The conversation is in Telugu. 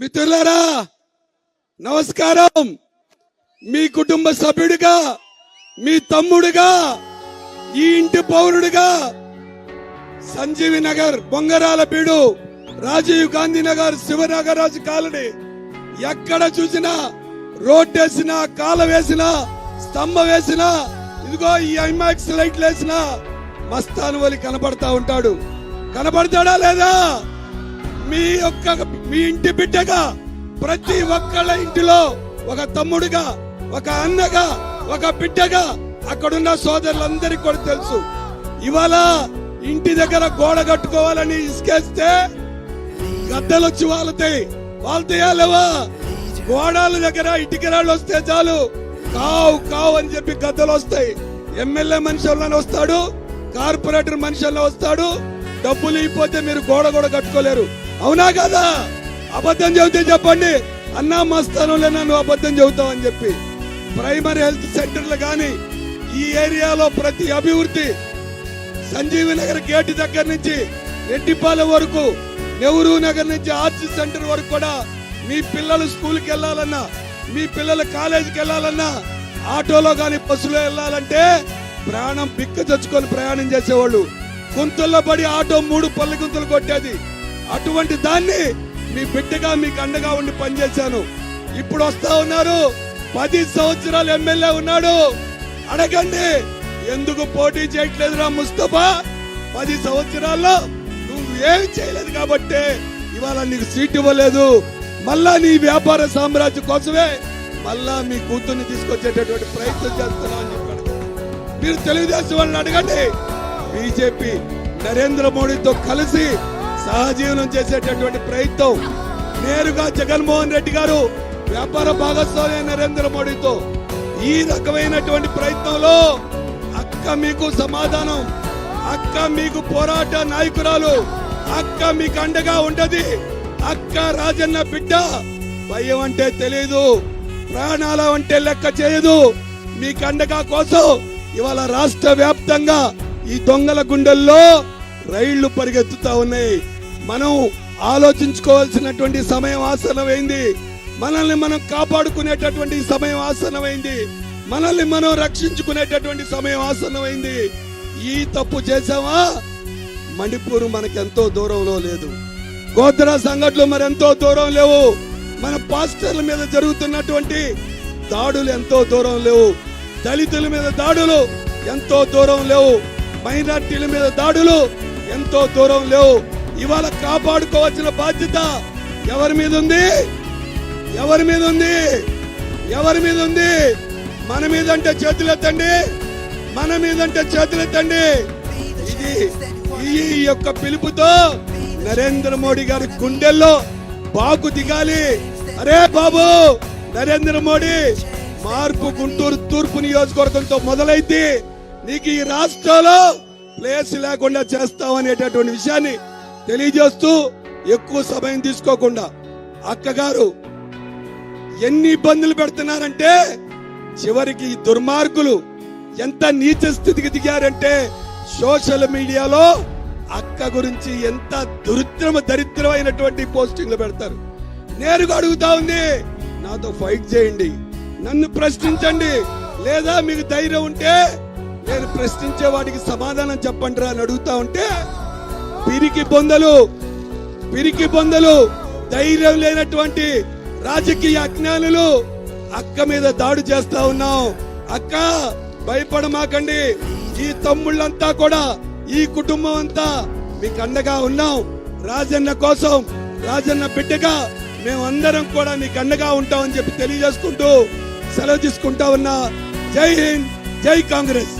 మిత్రులారా నమస్కారం. మీ కుటుంబ సభ్యుడిగా మీ తమ్ముడుగా ఈ ఇంటి పౌరుడిగా సంజీవి నగర్ బొంగరాలపీడు రాజీవ్ గాంధీ నగర్ శివనగరాజు కాలనీ. ఎక్కడ చూసినా రోడ్ వేసినా కాల వేసినా స్తంభం వేసినా ఇదిగో ఈ ఐమాక్స్ లైట్లు వేసినా మస్తాను వలి కనపడతా ఉంటాడు. కనపడతాడా లేదా? మీ యొక్క మీ ఇంటి బిడ్డగా ప్రతి ఒక్కళ్ళ ఇంటిలో ఒక తమ్ముడుగా ఒక అన్నగా ఒక బిడ్డగా అక్కడున్న సోదరులందరికీ కూడా తెలుసు. ఇవాళ ఇంటి దగ్గర గోడ కట్టుకోవాలని ఇసుకేస్తే గద్దలు వచ్చి వాళ్ళతాయి వాళ్తాయా లేవా? గోడాల దగ్గర ఇటుకరాళ్ళు వస్తే చాలు. కావు కావు అని చెప్పి గద్దలు వస్తాయి. ఎమ్మెల్యే మనుషుల్లోనే వస్తాడు కార్పొరేటర్ మనుషుల్లో వస్తాడు. డబ్బులు ఇవ్వకపోతే మీరు గోడ కూడా కట్టుకోలేరు. అవునా కదా? అబద్ధం చెబితే చెప్పండి. అన్నా మస్తానంలో నన్ను అబద్ధం చెబుతావు అని చెప్పి. ప్రైమరీ హెల్త్ సెంటర్లు కానీ ఈ ఏరియాలో ప్రతి అభివృద్ధి సంజీవి నగర్ గేట్ దగ్గర నుంచి రెడ్డిపాలెం వరకు నెహ్రూ నగర్ నుంచి ఆర్ట్స్ సెంటర్ వరకు కూడా మీ పిల్లలు స్కూల్కి వెళ్ళాలన్నా మీ పిల్లలు కాలేజీకి వెళ్ళాలన్నా ఆటోలో కానీ బస్సులో వెళ్ళాలంటే ప్రాణం పిక్క తెచ్చుకొని ప్రయాణం చేసేవాళ్ళు. గుంతల్లో పడి ఆటో మూడు పల్లె గుంతలు కొట్టేది. అటువంటి దాన్ని మీ బిడ్డగా మీకు అండగా ఉండి పనిచేశాను. ఇప్పుడు వస్తా ఉన్నారు. పది సంవత్సరాలు ఎమ్మెల్యే ఉన్నాడు. అడగండి ఎందుకు పోటీ చేయట్లేదురా ముస్తఫా? పది సంవత్సరాల్లో నువ్వు ఏం చేయలేదు కాబట్టి ఇవాళ నీకు సీట్ ఇవ్వలేదు. మళ్ళా నీ వ్యాపార సామ్రాజ్యం కోసమే మళ్ళా మీ కూతుర్ని తీసుకొచ్చేటటువంటి ప్రయత్నం చేస్తున్నావు అని చెప్పాడు. మీరు తెలుగుదేశం వాళ్ళని అడగండి. బీజేపీ నరేంద్ర మోడీతో కలిసి సహజీవనం చేసేటటువంటి ప్రయత్నం. నేరుగా జగన్మోహన్ రెడ్డి గారు వ్యాపార భాగస్వామి నరేంద్ర మోడీతో ఈ రకమైనటువంటి ప్రయత్నంలో అక్క మీకు సమాధానం అక్క మీకు పోరాట నాయకురాలు అక్క మీకు అండగా ఉండదు అక్క రాజన్న బిడ్డ భయం అంటే తెలియదు ప్రాణాల అంటే లెక్క చేయదు. మీకు అండగా కోసం ఇవాళ రాష్ట్ర వ్యాప్తంగా ఈ దొంగల గుండెల్లో రైళ్ళు పరిగెత్తుతా ఉన్నాయి. మనం ఆలోచించుకోవాల్సినటువంటి సమయం ఆసనమైంది మనల్ని మనం కాపాడుకునేటటువంటి సమయం ఆసనమైంది మనల్ని మనం రక్షించుకునేటటువంటి సమయం ఆసనమైంది ఈ తప్పు చేసామా మణిపూర్ మనకెంతో దూరంలో లేదు. గోద్రా సంఘటనలు మరి ఎంతో దూరం లేవు. మన పాస్టర్ల మీద జరుగుతున్నటువంటి దాడులు ఎంతో దూరం లేవు. దళితుల మీద దాడులు ఎంతో దూరం లేవు. మైనార్టీల మీద దాడులు ఎంతో దూరం లేవు. ఇవాళ కాపాడుకోవాల్సిన బాధ్యత ఎవరి మీద ఉంది? ఎవరి మీద ఉంది? ఎవరి మీద ఉంది? మన మీద అంటే చేతులెత్తండి మన మీద అంటే చేతులెత్తండి ఇది ఈ యొక్క పిలుపుతో నరేంద్ర మోడీ గారి గుండెల్లో బాకు దిగాలి. అరే బాబు నరేంద్ర మోడీ మార్పు గుంటూరు తూర్పు నియోజకవర్గంతో మొదలైతే నీకు ఈ రాష్ట్రంలో ప్లేస్ లేకుండా చేస్తామనేటటువంటి విషయాన్ని తెలియజేస్తూ ఎక్కువ సమయం తీసుకోకుండా అక్కగారు ఎన్ని ఇబ్బందులు పెడుతున్నారంటే చివరికి దుర్మార్గులు ఎంత నీచ స్థితికి దిగారంటే సోషల్ మీడియాలో అక్క గురించి ఎంత దురిద్రమ దరిద్రమైనటువంటి పోస్టింగ్లు పెడతారు. నేరుగా అడుగుతా ఉంది నాతో ఫైట్ చేయండి. నన్ను ప్రశ్నించండి. లేదా మీకు ధైర్యం ఉంటే నేను ప్రశ్నించే వాటికి సమాధానం చెప్పండి రా అని అడుగుతా ఉంటే పిరికి బొందలు పిరికి బొందలు ధైర్యం లేనటువంటి రాజకీయ అజ్ఞానులు అక్క మీద దాడి చేస్తా ఉన్నాం. అక్క భయపడమాకండి. ఈ తమ్ముళ్ళంతా కూడా ఈ కుటుంబం అంతా మీకు అండగా ఉన్నాం. రాజన్న కోసం రాజన్న బిడ్డగా మేమందరం కూడా నీకు అండగా ఉంటామని చెప్పి తెలియజేసుకుంటూ సెలవు తీసుకుంటా ఉన్నా. జై హింద్ జై కాంగ్రెస్.